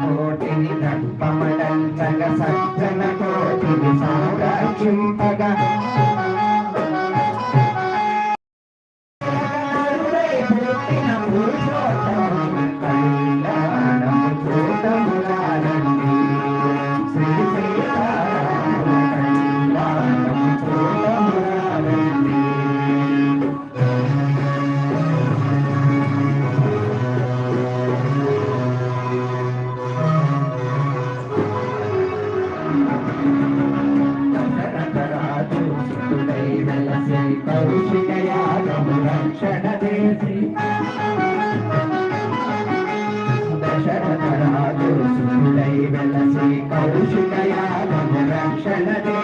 కోటిని దప్పమడంచగ సజ్జన కోటిని సారాక్షింపగా శ్రీ కౌశికయాగము రక్షణ దేశి దశరథ రాజు సుందై వెలసి కౌశికయాగము రక్షణ దేశి.